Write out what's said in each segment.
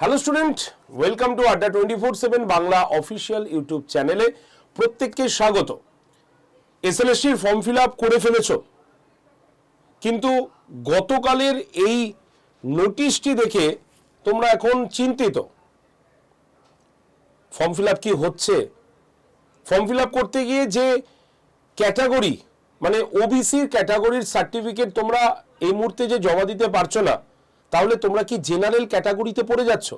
Hello student welcome to Adda twenty four seven Bangla official YouTube চ্যানেলে প্রত্যেককে স্বাগত। এসএলএসটির form fill up করে ফেলেছো। কিন্তু গতকালের এই নোটিশটি দেখে তোমরা এখন চিন্তিত। ফর্ম ফিল আপ কি হচ্ছে? ফর্ম ফিল আপ করতে গিয়ে যে ক্যাটাগরি মানে ওবিসির ক্যাটাগরির সার্টিফিকেট তোমরা এই মুহূর্তে যে জমা দিতে পারছ না তাহলে তোমরা কি জেনারেল ক্যাটাগরিতে পড়ে যাচ্ছ?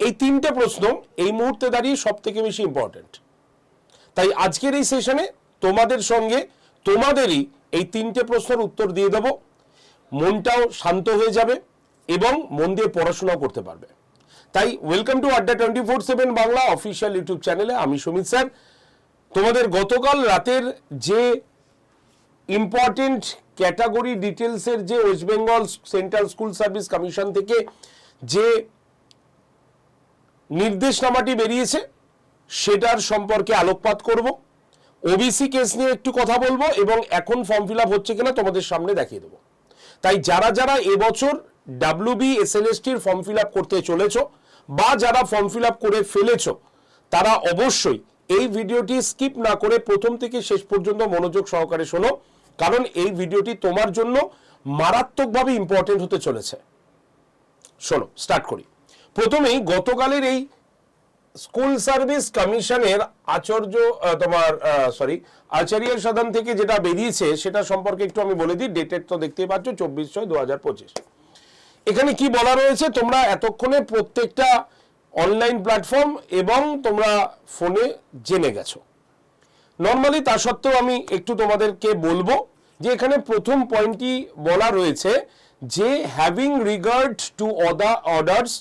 এই তিনটে প্রশ্ন এই মুহূর্তে দাঁড়িয়ে সব থেকে বেশি ইম্পর্টেন্ট তাই আজকের এই সেশনে তোমাদের সঙ্গে তোমাদেরই এই তিনটে প্রশ্নের উত্তর দিয়ে দেব। মনটাও শান্ত হয়ে যাবে এবং মন দিয়ে পড়াশোনাও করতে পারবে। তাই welcome to Adda twenty four seven Bangla official YouTube চ্যানেলে আমি সুমিত স্যার। তোমাদের গতকাল রাতের যে ইম্পর্টেন্ট ক্যাটাগরি ডিটেলসের যে West Bengal Central School Service Commission থেকে যে নির্দেশনামাটি বেরিয়েছে, সেটার সম্পর্কে আলোকপাত করব। ওবিসি কেস নিয়ে একটু কথা বলব এবং এখন ফর্ম ফিল আপ হচ্ছে কিনা তোমাদের সামনে দেখিয়ে দেবো। তাই যারা যারা এবছর ডাব্লিউবি এসএলএসটির ফর্ম ফিল আপ করতে চলেছ বা যারা ফর্ম ফিল আপ করে ফেলেছ, তারা অবশ্যই এই ভিডিওটি স্কিপ না করে প্রথম থেকে শেষ পর্যন্ত মনোযোগ সহকারে শোনো। কারণ এই ভিডিওটি তোমার জন্য মারাত্মকভাবে ইম্পর্টেন্ট হতে চলেছে। শোনো স্টার্ট করি। প্রথমেই গতকালের এই স্কুল সার্ভিস কমিশনের আচার্য তোমার সরি আচার্য সদন থেকে যেটা বেরিয়েছে সেটা সম্পর্কে একটু আমি বলে দিই। ডেটেড তো দেখতেই পাচ্ছ, চব্বিশ ছয় দু হাজার পঁচিশ। এখানে কি বলা রয়েছে? তোমরা এতক্ষণে প্রত্যেকটা অনলাইন প্ল্যাটফর্ম এবং তোমরা ফোনে জেনে গেছো। নর্মালি তা সত্ত্বেও আমি একটু তোমাদেরকে বলব যে এখানে প্রথম পয়েন্টটি বলা রয়েছে যে having regard to other orders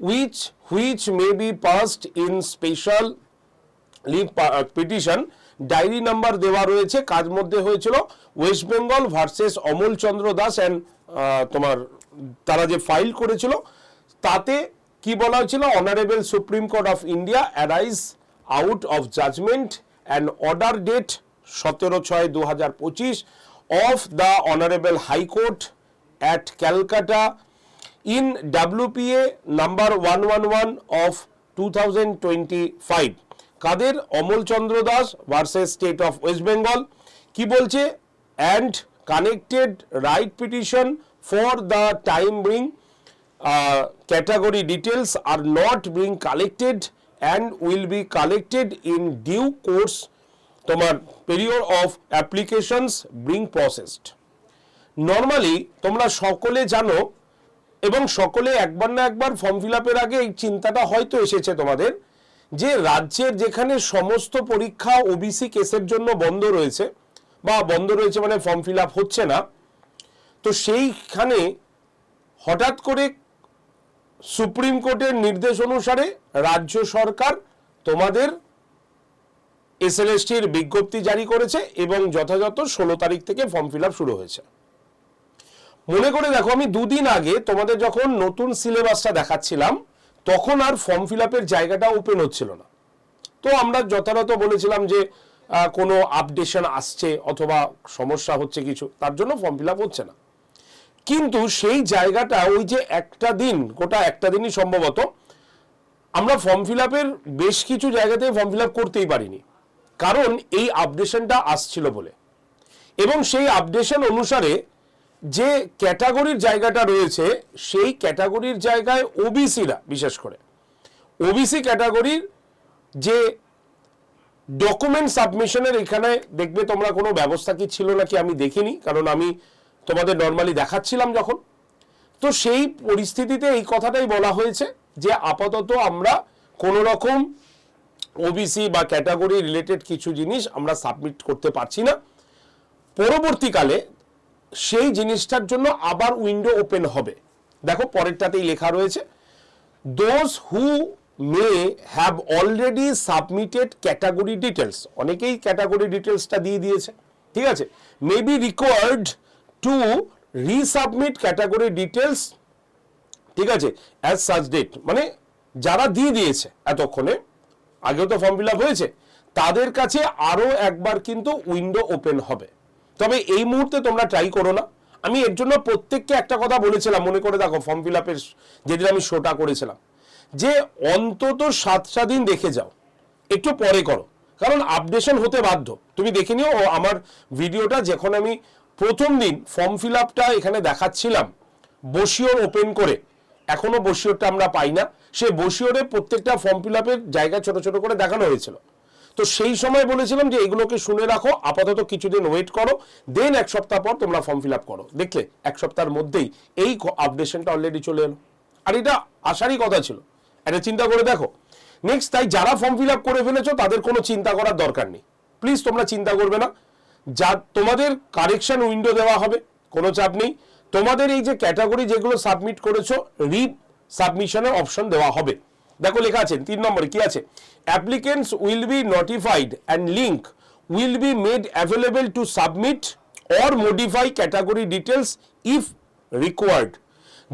which which may be passed in special leave petition diary number দেওয়া রয়েছে। কাজ মধ্যে হয়েছিল West Bengal versus Amal Chandra Das and তোমার তারা যে ফাইল করেছিল, তাতে কি বলা হয়েছিল? Honourable Supreme Court of India arise out of judgment and order date সতেরো ছয় দু হাজার পঁচিশ of the honourable High Court at Calcutta in WPA number 111 of 2025 Quader? Amal Chandra Das versus State of West Bengal কি বলছে? And connected writ petition for the time ব্রিং category details are not bring collected and will be collected in due course তোমার period of applications ব্রিং processed normally তোমরা সকলে জানো এবং সকলে একবার না একবার ফর্ম ফিল আপের আগে এই চিন্তাটা হয়তো এসেছে তোমাদের যে রাজ্যের যেখানে সমস্ত পরীক্ষা ওবিসি কেসের জন্য বন্ধ রয়েছে বা বন্ধ রয়েছে মানে ফর্ম ফিল আপ হচ্ছে না, তো সেইখানে হঠাৎ করে সুপ্রিম কোর্টের নির্দেশ অনুসারে রাজ্য সরকার তোমাদের এস এসএলএসটির বিজ্ঞপ্তি জারি করেছে এবং যথাযথ ষোলো তারিখ থেকে ফর্ম ফিল শুরু হয়েছে। মনে করে দেখো, আমি দুদিন আগে তোমাদের যখন নতুন সিলেবাসটা দেখাচ্ছিলাম, তখন আর ফর্ম ফিল জায়গাটা ওপেন হচ্ছিল না। তো আমরা যথাযথ বলেছিলাম যে কোনো আপডেশন আসছে অথবা সমস্যা হচ্ছে কিছু, তার জন্য ফর্ম ফিল হচ্ছে না। কিন্তু সেই জায়গাটা ওই যে একটা দিন, গোটা একটা দিনই সম্ভবত, আমরা ফর্ম ফিল আপের বেশ কিছু জায়গাতে ফর্ম ফিল আপ করতেই পারিনি। কারণ এই আপডেশনটা আসছিল বলে। এবং সেই আপডেশন অনুসারে যে ক্যাটাগরির জায়গাটা রয়েছে, সেই ক্যাটাগরির জায়গায় ওবিসিরা বিশেষ করে ওবিসি ক্যাটাগরির যে ডকুমেন্ট সাবমিশনের এখানে দেখবে তোমরা কোনো ব্যবস্থা কি ছিল নাকি আমি দেখিনি, কারণ আমি তোমাদের নর্মালি দেখাচ্ছিলাম যখন। তো সেই পরিস্থিতিতে এই কথাটাই বলা হয়েছে যে আপাতত আমরা কোনো রকম ওবিসি বা ক্যাটাগরি রিলেটেড কিছু জিনিস আমরা সাবমিট করতে পারছি না। পরবর্তীকালে সেই জিনিসটার জন্য আবার উইন্ডো ওপেন হবে। দেখো পরেরটাতেই লেখা রয়েছে those who may have already submitted category details অনেকেই ক্যাটাগরি ডিটেলসটা দিয়ে দিয়েছে, ঠিক আছে? May be required to resubmit category details ঠিক আছে অ্যাজ সাচ ডেট মানে যারা দিয়ে দিয়েছে এতক্ষণে, আগেও তো ফর্ম ফিল হয়েছে, তাদের কাছে আরও একবার কিন্তু উইন্ডো ওপেন হবে। তবে এই মুহূর্তে তোমরা ট্রাই করো না। আমি এর জন্য প্রত্যেককে একটা কথা বলেছিলাম, মনে করে দেখো ফর্ম ফিল আপের যেদিন আমি শোটা করেছিলাম, যে অন্তত সাতটা দিন দেখে যাও, একটু পরে করো। কারণ আপডেশন হতে বাধ্য। তুমি দেখে নিও আমার ভিডিওটা যখন আমি প্রথম দিন ফর্ম ফিল আপটা এখানে দেখাচ্ছিলাম। বসিওর ওপেন করে। এখনও বসিওরটা আমরা পাই না। সে বসিওরে প্রত্যেকটা ফর্ম ফিল আপের জায়গা ছোট ছোট করে দেখানো হয়েছিল। তো সেই সময় বলেছিলাম যে এগুলোকে শুনে রাখো, আপাতত কিছুদিন ওয়েট করো দেন এক সপ্তাহ পর তোমরা ফর্ম ফিল আপ করো। দেখলে, এক সপ্তাহের মধ্যেই এই আপডেশনটা অলরেডি চলে এলো। আর এটা আসারই কথা ছিল। এটা চিন্তা করে দেখো। নেক্সট তাই যারা ফর্ম ফিল আপ করে ফেলেছো, তাদের কোনো চিন্তা করার দরকার নেই। প্লিজ তোমরা চিন্তা করবে না। যা তোমাদের কারেকশন উইন্ডো দেওয়া হবে, কোনো চাপ নেই। তোমাদের এই যে ক্যাটাগরি যেগুলো সাবমিট করেছ রি সাবমিশনের অপশন দেওয়া হবে। দেখো লেখা আছে, তিন নম্বরে কি আছে? Applicants will be notified and link will be made available to submit or modify category details if required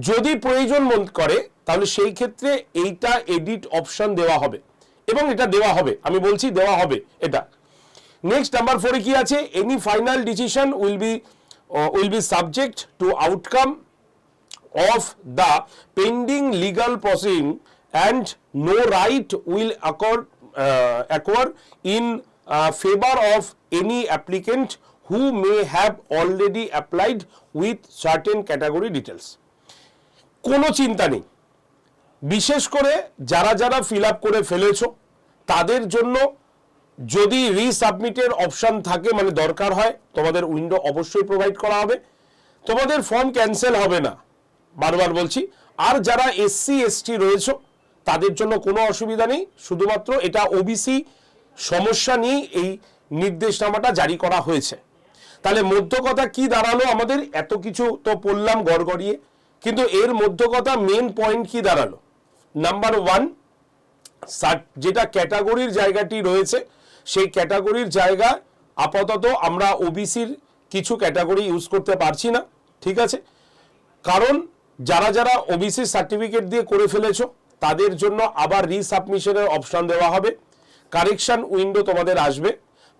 যদি প্রয়োজন মন করে, তাহলে সেই ক্ষেত্রে এইটা এডিট অপশন দেওয়া হবে। এবং এটা দেওয়া হবে, আমি বলছি দেওয়া হবে, এটা। নেক্সট নাম্বার ফোরে কি আছে? Any final decision will be will be subject to outcome of the pending legal proceedings and no right will accord acquire in favour of any applicant who may have already applied with certain category details কোনো চিন্তা নেই। বিশেষ করে যারা যারা fill up করে ফেলেছ, তাদের জন্য যদি রিসাবমিটের অপশান থাকে মানে দরকার হয়, তোমাদের উইন্ডো অবশ্যই প্রোভাইড করা হবে। তোমাদের ফর্ম ক্যান্সেল হবে না। বারবার বলছি, আর যারা এসসি এসটি রয়েছে, তাদের জন্য কোনো অসুবিধা নেই। শুধুমাত্র এটা ওবিসি সমস্যা নিয়েই এই নির্দেশনামাটা জারি করা হয়েছে। তাহলে মধ্য কথা কি দাঁড়াল আমাদের? এত কিছু তো পড়লাম গড়গড়িয়ে। কিন্তু এর মধ্য কথা মেন পয়েন্ট কি দাঁড়াল? নাম্বার ওয়ান যেটা ক্যাটাগরির জায়গাটি রয়েছে সেই ক্যাটাগরির জায়গা আপাতত আমরা ওবিসির কিছু ক্যাটাগরি ইউজ করতে পারছি না, ঠিক আছে? কারণ যারা যারা ওবিসি সার্টিফিকেট দিয়ে করে ফেলেছো, তাদের জন্য আবার রিসাবমিশনের অপশান দেওয়া হবে। কারেকশন উইন্ডো তোমাদের আসবে।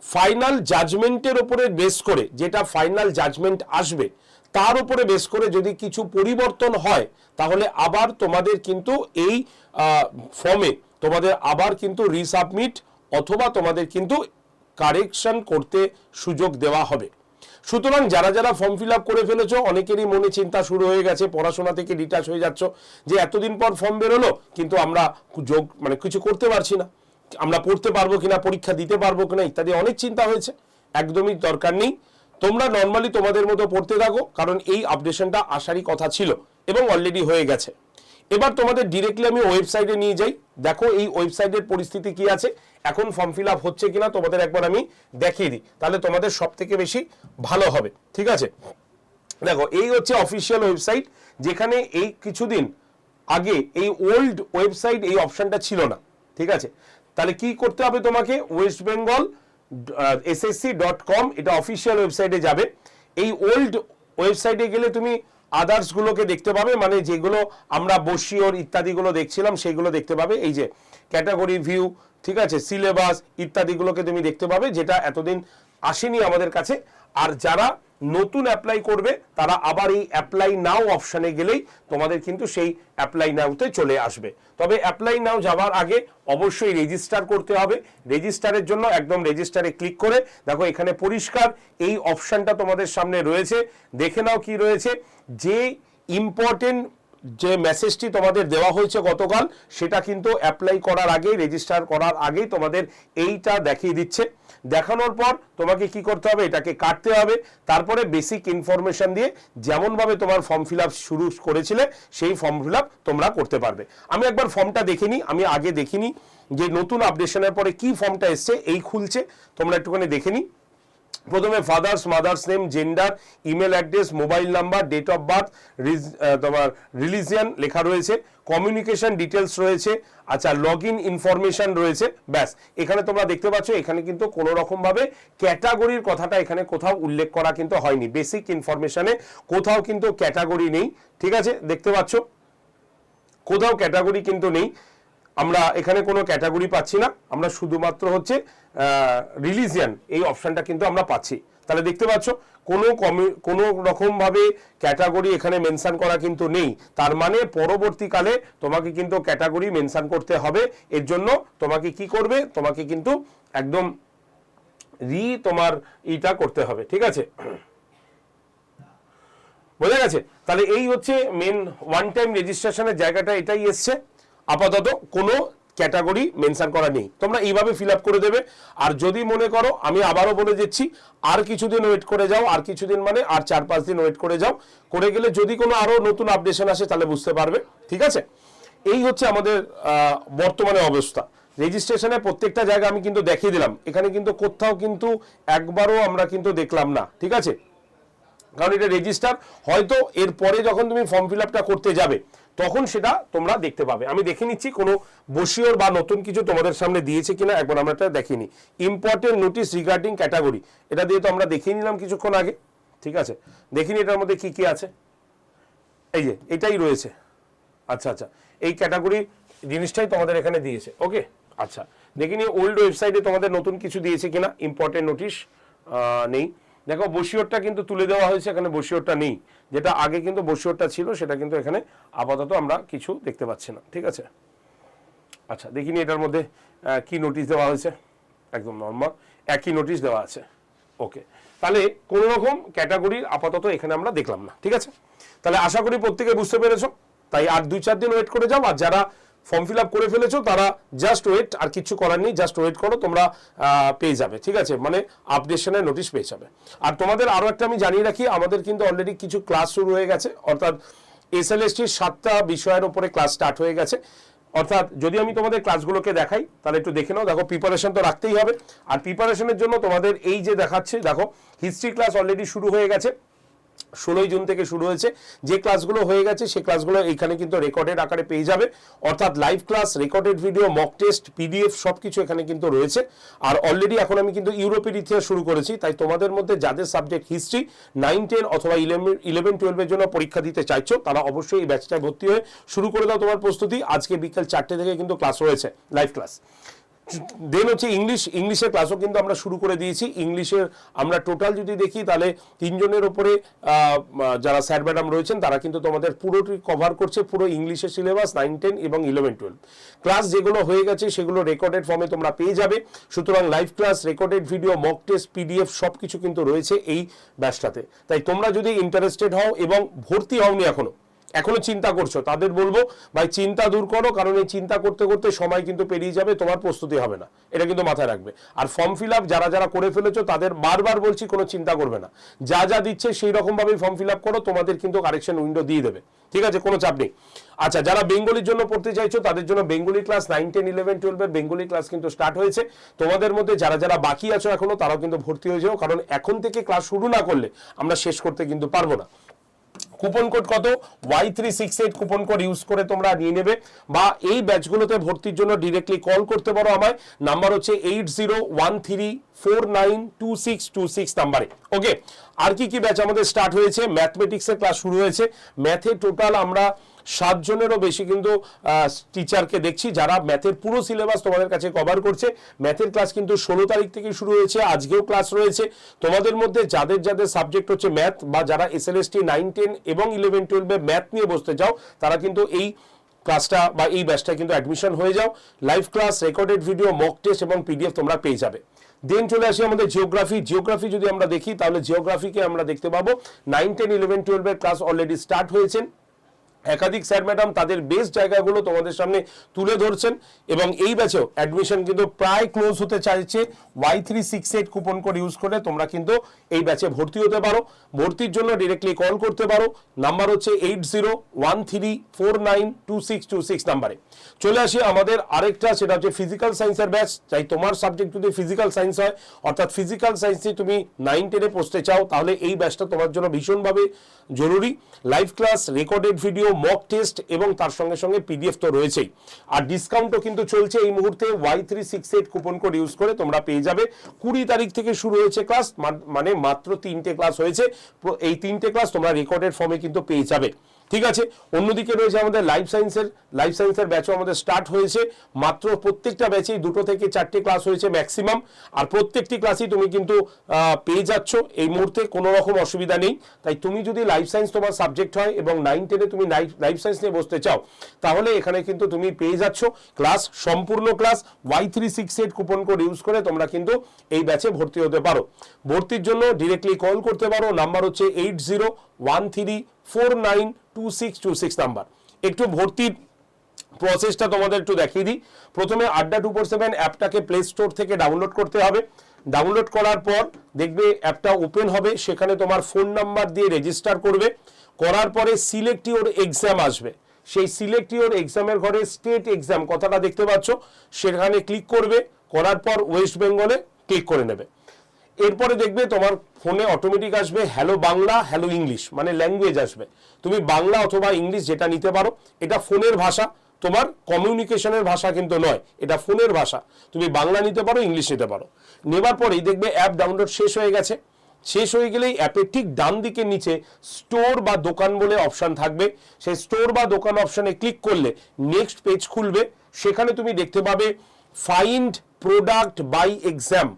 ফাইনাল জাজমেন্টের ওপরে বেস করে, যেটা ফাইনাল জাজমেন্ট আসবে, তার উপরে বেস করে যদি কিছু পরিবর্তন হয়, তাহলে আবার তোমাদের কিন্তু এই ফর্মে তোমাদের আবার কিন্তু রিসাবমিট অথবা তোমাদের কিন্তু কারেকশন করতে সুযোগ দেওয়া হবে। সুতরাং যারা যারা ফর্ম ফিল আপ করে ফেলেছো, অনেকেরই মনে চিন্তা শুরু হয়ে গেছে, পড়াশোনা থেকে ডিটাচ হয়ে যাচ্ছ যে এতদিন পর ফর্ম বেরোলো, কিন্তু আমরা যোগ মানে কিছু করতে পারছি না। আমরা পড়তে পারব কিনা, পরীক্ষা দিতে পারব কিনা, ইত্যাদি অনেক চিন্তা হয়েছে। একদমই দরকার নেই। তোমরা নর্মালি তোমাদের মতো পড়তে থাকো, কারণ এই আপডেশনটা আসারই কথা ছিল এবং অলরেডি হয়ে গেছে। এবার তোমাদের ডিরেক্টলি আমি ওয়েবসাইটে নিয়ে যাই। দেখো এই ওয়েবসাইটের পরিস্থিতি কি আছে? এখন ফর্ম ফিল আপ হচ্ছে কিনা তোমাদের একবার আমি দেখিয়ে দিই। তাহলে তোমাদের সব থেকে বেশি ভালো হবে। ঠিক আছে? দেখো, এই হচ্ছে অফিসিয়াল ওয়েবসাইট যেখানে এই কিছুদিন আগে এই ওল্ড ওয়েবসাইট এই অপশনটা ছিল না। ঠিক আছে? তাহলে কি করতে হবে তোমাকে? West Bengal SSC dot com এটা অফিসিয়াল ওয়েবসাইটে যাবে। এই ওল্ড ওয়েবসাইটে গেলে তুমি আদার্স গুলোকে দেখতে পাবে মানে যেগুলো আমরা বসিওর ইত্যাদিগুলো দেখছিলাম, সেগুলো দেখতে পাবে। এই যে ক্যাটাগরি ভিউ ঠিক আছে? সিলেবাস ইত্যাদিগুলোকে তুমি দেখতে পাবে, যেটা এতদিন আসেনি আমাদের কাছে। আর যারা নতুন অ্যাপ্লাই করবে, তারা আবার এই অ্যাপ্লাই নাও অপশানে গেলেই তোমাদের কিন্তু সেই অ্যাপ্লাই নাওতে চলে আসবে। তবে অ্যাপ্লাই নাও যাওয়ার আগে অবশ্যই রেজিস্টার করতে হবে। রেজিস্টারের জন্য একদম রেজিস্টারে ক্লিক করে দেখো এখানে পরিষ্কার এই অপশানটা তোমাদের সামনে রয়েছে। দেখে নাও কি রয়েছে। যে ইম্পর্টেন্ট যে মেসেজটি তোমাদের দেওয়া হয়েছে গতকাল, সেটা কিন্তু অ্যাপ্লাই করার আগেই রেজিস্টার করার আগেই তোমাদের এইটা দেখিয়ে দিচ্ছে। দেখানোর পর তোমাকে কি করতে হবে? এটাকে কাটতে হবে। তারপরে বেসিক ইনফরমেশন দিয়ে যেমনভাবে তোমার ফর্ম ফিল শুরু করেছিলে, সেই ফর্ম ফিল তোমরা করতে পারবে। আমি একবার ফর্মটা দেখিনি আমি আগে দেখিনি যে নতুন আপডেশনের পরে কি ফর্মটা এসছে, এই খুলছে, তোমরা একটুখানি দেখে নিই। প্রথমে father's mother's name gender email address mobile number date of birth তোমার রিলিজিয়ান লেখা রয়েছে কমিউনিকেশন ডিটেলস রয়েছে আচ্ছা লগ ইন ইনফরমেশন রয়েছে, ব্যাস। এখানে তোমরা দেখতে পাচ্ছ, এখানে কিন্তু কোনো রকমভাবে ক্যাটাগরির কথাটা এখানে কোথাও উল্লেখ করা কিন্তু হয়নি। বেসিক ইনফরমেশানে কোথাও কিন্তু ক্যাটাগরি নেই, ঠিক আছে? দেখতে পাচ্ছ? কোথাও ক্যাটাগরি কিন্তু নেই। আমরা এখানে কোনো ক্যাটাগরি পাচ্ছি না। আমরা শুধুমাত্র হচ্ছে রিলিজিয়ান এই অপশনটা কিন্তু আমরা পাচ্ছি। তাহলে দেখতে পাচ্ছ, কোনো কমি, কোনো রকমভাবে ক্যাটাগরি এখানে মেনশন করা কিন্তু নেই। তার মানে পরবর্তীকালে তোমাকে কিন্তু ক্যাটাগরি মেনশন করতে হবে। এর জন্য তোমাকে কি করবে? তোমাকে কিন্তু একদম রি তোমার ইটা করতে হবে, ঠিক আছে? বোঝা গেছে? তাহলে এই হচ্ছে মেন ওয়ান টাইম রেজিস্ট্রেশনের জায়গাটা, এটাই এসছে। আপাতত কোনো ক্যাটাগরি মেনশন করা নেই। তোমরা এইভাবে ফিল করে দেবে। আর যদি মনে করো, আমি আবারও বলে দিচ্ছি, আর কিছুদিন ওয়েট করে যাও, আর কিছুদিন মানে আর চার পাঁচ দিন ওয়েট করে যাও। করে গেলে যদি কোনো আরও নতুন আপডেশন আসে, তাহলে বুঝতে পারবে। ঠিক আছে? এই হচ্ছে আমাদের বর্তমানে অবস্থা। রেজিস্ট্রেশনের প্রত্যেকটা জায়গা আমি কিন্তু দেখিয়ে দিলাম। এখানে কিন্তু কোথাও কিন্তু একবারও আমরা কিন্তু দেখলাম না। ঠিক আছে? কারণ এটা রেজিস্টার হয়তো এরপরে যখন তুমি ফর্ম ফিল করতে যাবে তখন সেটা তোমরা দেখতে পাবে। আমি দেখে নিচ্ছি কোনো বসিওর বা নতুন কিছু তোমাদের সামনে দিয়েছে কিনা, একবার আমরা এটা দেখিনি। ইম্পর্টেন্ট নোটিশ রিগার্ডিং ক্যাটাগরি এটা দিয়ে তো আমরা দেখিয়ে নিলাম কিছুক্ষণ আগে, ঠিক আছে? দেখিনি এটার মধ্যে কি কি আছে। এই যে, এটাই রয়েছে। আচ্ছা আচ্ছা এই ক্যাটাগরি জিনিসটাই তোমাদের এখানে দিয়েছে, ওকে? আচ্ছা দেখিনি ওল্ড ওয়েবসাইটে তোমাদের নতুন কিছু দিয়েছে কিনা ইম্পর্টেন্ট নোটিশ নেই। দেখো, বসিওরটা কিন্তু তুলে দেওয়া হয়েছে, এখানে বসিওরটা নেই। যেটা আগে কিন্তু বসিওরটা ছিল, সেটা কিন্তু এখানে আপাতত আমরা কিছু দেখতে পাচ্ছি না, ঠিক আছে? আচ্ছা দেখিনি এটার মধ্যে কি নোটিশ দেওয়া হয়েছে? একদম নর্মাল একই নোটিশ দেওয়া আছে। ওকে তাহলে কোন রকম ক্যাটাগরির আপাতত এখানে আমরা দেখলাম না, ঠিক আছে? তাহলে আশা করি প্রত্যেকে বুঝতে পেরেছ, তাই আর দুই চার দিন ওয়েট করে যাও, আর যারা ফর্ম ফিল আপ করে ফেলেছো, তারা জাস্ট ওয়েট আর কিছু করার নেই জাস্ট ওয়েট করো, তোমরা পেয়ে যাবে, ঠিক আছে? মানে আপডেশনের নোটিশ পেয়ে যাবে। আর তোমাদের আরও একটা আমি জানিয়ে রাখি, আমাদের কিন্তু অলরেডি কিছু ক্লাস শুরু হয়ে গেছে, অর্থাৎ এস এল এসএলএসটির সাতটা বিষয়ের উপরে ক্লাস স্টার্ট হয়ে গেছে। অর্থাৎ যদি আমি তোমাদের ক্লাসগুলোকে দেখাই, তাহলে একটু দেখে নাও, দেখো প্রিপারেশন তো রাখতেই হবে। আর প্রিপারেশনের জন্য তোমাদের এই যে দেখাচ্ছে, দেখো হিস্ট্রি ক্লাস অলরেডি শুরু হয়ে গেছে। ষোলোই জুন থেকে শুরু হয়েছে। যে ক্লাসগুলো হয়ে গেছে সেই ক্লাসগুলো এখানে কিন্তু রেকর্ডেড আকারে পেয়ে যাবে। অর্থাৎ live class, recorded video mock test PDF সব কিছু এখানে কিন্তু রয়েছে। আর অলরেডি এখন আমি কিন্তু ইউরোপের ইতিহাস শুরু করেছি, তাই তোমাদের মধ্যে যাদের সাবজেক্ট হিস্ট্রি নাইন টেন অথবা ইলেভেন ইলেভেন টুয়েলভের জন্য পরীক্ষা দিতে চাইছো, তারা অবশ্যই এই ব্যাচটায় ভর্তি হয়ে শুরু করে দাও তোমার প্রস্তুতি। আজকে বিকেল চারটে থেকে কিন্তু ক্লাস রয়েছে লাইভ ক্লাস দেন হচ্ছে ইংলিশ, ইংলিশের ক্লাসও কিন্তু আমরা শুরু করে দিয়েছি। ইংলিশের আমরা টোটাল যদি দেখি, তাহলে তিনজনের ওপরে যারা স্যার ম্যাডাম রয়েছেন, তারা কিন্তু তোমাদের পুরোটি কভার করছে পুরো ইংলিশের সিলেবাস নাইন টেন এবং ইলেভেন টুয়েলভ ক্লাস যেগুলো হয়ে গেছে, সেগুলো রেকর্ডেড ফর্মে তোমরা পেয়ে যাবে। সুতরাং live class recorded video mock test PDF সব কিছু কিন্তু রয়েছে এই ব্যাচটাতে তাই তোমরা যদি ইন্টারেস্টেড হও এবং ভর্তি হওনি এখনও এখনও চিন্তা করছ, তাদের বলব, ভাই, চিন্তা দূর করো, কারণ এই চিন্তা করতে করতে সময় কিন্তু পেরিয়ে যাবে, তোমার প্রস্তুতি হবে না। এটা কিন্তু মাথায় রাখবে। আর ফর্ম ফিল আপ যারা যারা করে ফেলেছো, তাদের বারবার বলছি, কোনো চিন্তা করবে না। যা যা দিচ্ছে, সেই রকম ভাবেই ফর্ম ফিল আপ করো, তোমাদের কিন্তু কারেকশন উইন্ডো দিয়ে দেবে। ঠিক আছে? কোনো চাপ নেই। আচ্ছা যারা বেঙ্গলির জন্য পড়তে চাইছো, তাদের জন্য Bengali class nine, ten, eleven টুয়েলভের বেঙ্গলি ক্লাস কিন্তু স্টার্ট হয়েছে। তোমাদের মধ্যে যারা যারা বাকি আছো এখনও, তারাও কিন্তু ভর্তি হয়ে যাও, কারণ এখন থেকে ক্লাস শুরু না করলে আমরা শেষ করতে কিন্তু পারব না। কুপন কোড কত? Y three six eight coupon code use করে তোমরা নিয়ে নেবে বা এই ব্যাচগুলোতে ভর্তির জন্য ডিরেক্টলি কল করতে পারো আমায়। নাম্বার হচ্ছে eight zero one three four nine two six two six নাম্বারে। ওকে আর কি কি ব্যাচ আমাদের স্টার্ট হয়েছে? ম্যাথমেটিক্সের ক্লাস শুরু হয়েছে। ম্যাথে টোটাল আমরা সাতজনেরও বেশি কিন্তু টিচারকে দেখছি যারা ম্যাথের পুরো সিলেবাস তোমাদের কাছে কভার করছে। ম্যাথের ক্লাস কিন্তু ষোলো তারিখ থেকে শুরু হয়েছে, আজকেও ক্লাস রয়েছে। তোমাদের মধ্যে যাদের যাদের সাবজেক্ট হচ্ছে ম্যাথ বা যারা S L S T nine ten এবং ইলেভেন টুয়েলভে ম্যাথ নিয়ে বসতে চাও, তারা কিন্তু এই ক্লাসটা বা এই ব্যাচটা কিন্তু অ্যাডমিশন হয়ে যাও। Live class recorded video mock test এবং পিডিএফ তোমরা পেয়ে যাবে। দেন চলে আসি আমাদের জিওগ্রাফি জিওগ্রাফি যদি আমরা দেখি, তাহলে জিওগ্রাফিকে আমরা দেখতে পাবো। নাইন টেন ইলেভেন টুয়েলভের ক্লাস অলরেডি স্টার্ট হয়েছেন একাধিক স্যার ম্যাডাম তাদের বেস্ট জায়গাগুলো তোমাদের সামনে তুলে ধরছেন এবং এই ব্যাচেও অ্যাডমিশন কিন্তু প্রায় ক্লোজ হতে চাইছে। Y three six eight coupon code use করে তোমরা কিন্তু এই ব্যাচে ভর্তি হতে পারো। ভর্তির জন্য ডিরেক্টলি কল করতে পারো। নাম্বার হচ্ছে eight zero one three four nine two six two six নাম্বারে চলে আসি আমাদের আরেকটা, সেটা হচ্ছে ফিজিক্যাল সায়েন্সের ব্যাচ চাই তোমার সাবজেক্ট যদি ফিজিক্যাল সায়েন্স হয়, অর্থাৎ ফিজিক্যাল সায়েন্সে তুমি নাইন টেনে পড়তে চাও, তাহলে এই ব্যাচটা তোমার জন্য ভীষণভাবে জরুরি। Live class recorded video mock test এবং তার সঙ্গে সঙ্গে পিডিএফ তো রয়েছেই। আর ডিসকাউন্টও কিন্তু চলছে এই মুহূর্তে। Y three six eight coupon code use করে তোমরা পেয়ে যাবে। কুড়ি তারিখ থেকে শুরু হয়েছে ক্লাস মানে মাত্র তিনটে ক্লাস হয়েছে। এই তিনটে ক্লাস তোমরা রেকর্ডেড ফর্মে কিন্তু পেয়ে যাবে। ঠিক আছে? অন্যদিকে রয়েছে আমাদের লাইফ সায়েন্সের লাইফ সায়েন্সের ব্যাচও আমাদের স্টার্ট হয়েছে। মাত্র প্রত্যেকটা ব্যাচেই দুটো থেকে চারটে ক্লাস হয়েছে ম্যাক্সিমাম আর প্রত্যেকটি ক্লাসই তুমি কিন্তু পেয়ে যাচ্ছ। এই মুহূর্তে কোনো রকম অসুবিধা নেই। তাই তুমি যদি লাইফ সায়েন্স তোমার সাবজেক্ট হয় এবং নাইন টেনে তুমি লাইফ লাইফ সায়েন্স নিয়ে বসতে চাও, তাহলে এখানে কিন্তু তুমি পেয়ে যাচ্ছ ক্লাস সম্পূর্ণ class Y three six eight coupon code use করে তোমরা কিন্তু এই ব্যাচে ভর্তি হতে পারো। ভর্তির জন্য ডিরেক্টলি কল করতে পারো। নাম্বার হচ্ছে eight zero one three four nine two six two six number. একটু ভর্তির প্রসেসটা তোমাদের একটু দেখিয়ে দিই। প্রথমে আড্ডা টু ফোর সেভেন অ্যাপটাকে প্লে স্টোর থেকে ডাউনলোড করতে হবে। ডাউনলোড করার পর দেখবে অ্যাপটা ওপেন হবে, সেখানে তোমার ফোন নাম্বার দিয়ে রেজিস্টার করবে। করার পরে সিলেক্ট ইউর এক্সাম আসবে। সেই সিলেক্ট ইউর এক্সামের ঘরে স্টেট এক্সাম কথাটা দেখতে পাচ্ছ। সেখানে ক্লিক করবে, করার পর ওয়েস্ট বেঙ্গলে ক্লিক করে নেবে। এরপরে দেখবে তোমার ফোনে অটোমেটিক আসবে হ্যালো বাংলা হ্যালো ইংলিশ মানে ল্যাঙ্গুয়েজ আসবে। তুমি বাংলা অথবা ইংলিশ যেটা নিতে পারো, এটা ফোনের ভাষা, তোমার কমিউনিকেশনের ভাষা কিন্তু নয়, এটা ফোনের ভাষা। তুমি বাংলা নিতে পারো ইংলিশ নিতে পারো। নেবার পরেই দেখবে অ্যাপ ডাউনলোড শেষ হয়ে গেছে। শেষ হয়ে গেলেই অ্যাপের ঠিক ডান দিকের নিচে স্টোর বা দোকান বলে অপশান থাকবে। সেই স্টোর বা দোকান অপশানে ক্লিক করলে নেক্সট পেজ খুলবে। সেখানে তুমি দেখতে পাবে find product by exam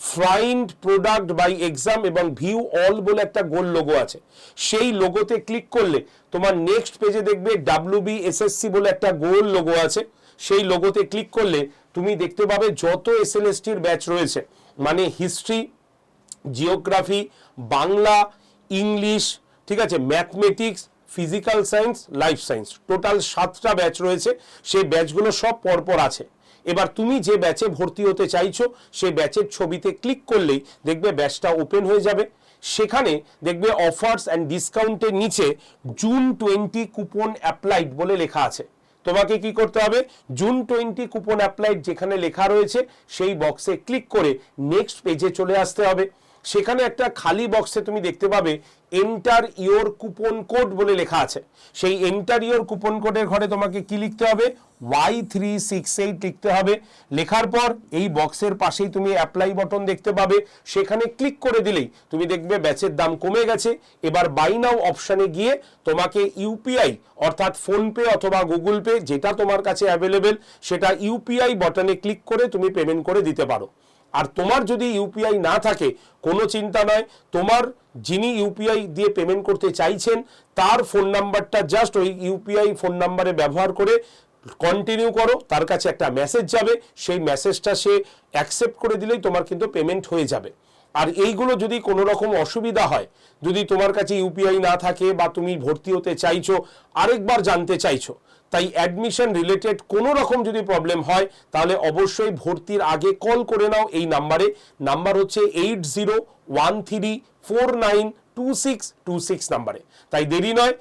find product by exam এবং ভিউ অল বলে একটা গোল লোগো আছে। সেই লোগোতে ক্লিক করলে তোমার নেক্সট পেজে দেখবে ডাব্লিউ বি এসএসসি বলে একটা গোল লোগো আছে। সেই লোগোতে ক্লিক করলে তুমি দেখতে পাবে যত এস এল এস এসএলএসটির ব্যাচ রয়েছে। মানে হিস্ট্রি জিওগ্রাফি বাংলা ইংলিশ ঠিক আছে mathematics physical science life science total সাতটা ব্যাচ রয়েছে। সেই ব্যাচগুলো সব পরপর আছে। এবার তুমি যে ব্যাচে ভর্তি হতে চাইছো সেই ব্যাচের ছবিতে ক্লিক করলেই দেখবে ব্যাচটা ওপেন হয়ে যাবে। সেখানে দেখবে অফার্স অ্যান্ড ডিসকাউন্টের নিচে জুন টোয়েন্টি কুপন অ্যাপ্লাইড বলে লেখা আছে। তোমাকে কি করতে হবে? জুন টোয়েন্টি কুপন অ্যাপ্লাইড যেখানে লেখা রয়েছে, সেই বক্সে ক্লিক করে নেক্সট পেজে চলে আসতে হবে। সেখানে একটা খালি বক্সে তুমি দেখতে পাবে এন্টার ইওর কুপন কোড বলে লেখা আছে। সেই এন্টার ইওর কুপন কোডের ঘরে তোমাকে কি লিখতে হবে? ওয়াই থ্রি সিক্স এইট লিখতে হবে। লেখার পর এই বক্সের পাশেই তুমি অ্যাপ্লাই বটন দেখতে পাবে। সেখানে ক্লিক করে দিলেই তুমি দেখবে ব্যাচের দাম কমে গেছে। এবার বাই নাও অপশানে গিয়ে তোমাকে ইউপিআই অর্থাৎ ফোনপে অথবা গুগল পে যেটা তোমার কাছে অ্যাভেলেবেল সেটা ইউপিআই বটনে ক্লিক করে তুমি পেমেন্ট করে দিতে পারো। আর তোমার যদি ইউপিআই না থাকে, কোনো চিন্তা নয় তোমার যিনি ইউপিআই দিয়ে পেমেন্ট করতে চাইছেন, তার ফোন নাম্বারটা জাস্ট ওই ইউপিআই ফোন নাম্বারে ব্যবহার করে কন্টিনিউ করো, তার কাছে একটা মেসেজ যাবে। সেই মেসেজটা সে অ্যাকসেপ্ট করে দিলেই তোমার কিন্তু পেমেন্ট হয়ে যাবে। আর এইগুলো যদি কোনো রকম অসুবিধা হয়, যদি তোমার কাছে ইউপিআই না থাকে বা তুমি ভর্তি হতে চাইছো, আরেকবার জানতে চাইছো, তাই অ্যাডমিশন রিলেটেড কোনো রকম যদি প্রবলেম হয়, তাহলে অবশ্যই ভর্তির আগে কল করে নাও এই নাম্বারে। নাম্বার হচ্ছে eight zero one three four nine two six two six নাম্বারে। তাই দেরি নয়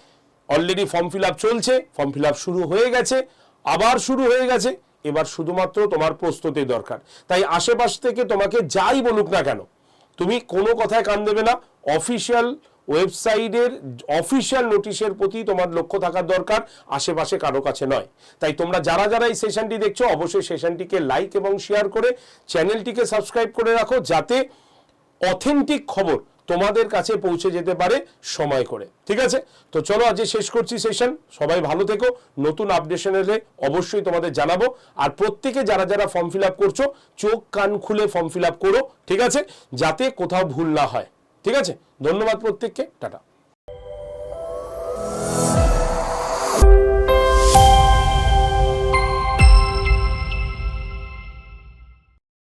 অলরেডি ফর্ম ফিল আপ চলছে ফর্ম ফিল আপ শুরু হয়ে গেছে, আবার শুরু হয়ে গেছে, এবার শুধুমাত্র তোমার প্রস্তুতি দরকার। তাই আশেপাশ থেকে তোমাকে যাই বলুক না কেন তুমি কোনো কথায় কান দেবে না। অফিসিয়াল ওয়েবসাইটের অফিসিয়াল নোটিশের প্রতি তোমার লক্ষ্য থাকার দরকার, আশেপাশে কারও কাছে নয়। তাই তোমরা যারা যারা এই সেশনটি দেখছ, অবশ্যই সেশনটিকে লাইক এবং শেয়ার করে চ্যানেলটিকে সাবস্ক্রাইব করে রাখো, যাতে অথেন্টিক খবর তোমাদের কাছে পৌঁছে যেতে পারে সময় করে। ঠিক আছে? তো চলো আজকে শেষ করছি সেশন সবাই ভালো থেকো। নতুন আপডেশন এলে অবশ্যই তোমাদের জানাব। আর প্রত্যেকে যারা যারা ফর্ম ফিল আপ করছ, চোখ কান খুলে ফর্ম ফিল আপ করো। ঠিক আছে? যাতে কোথাও ভুল না হয়। ঠিক আছে? ধন্যবাদ প্রত্যেককে। টাটা।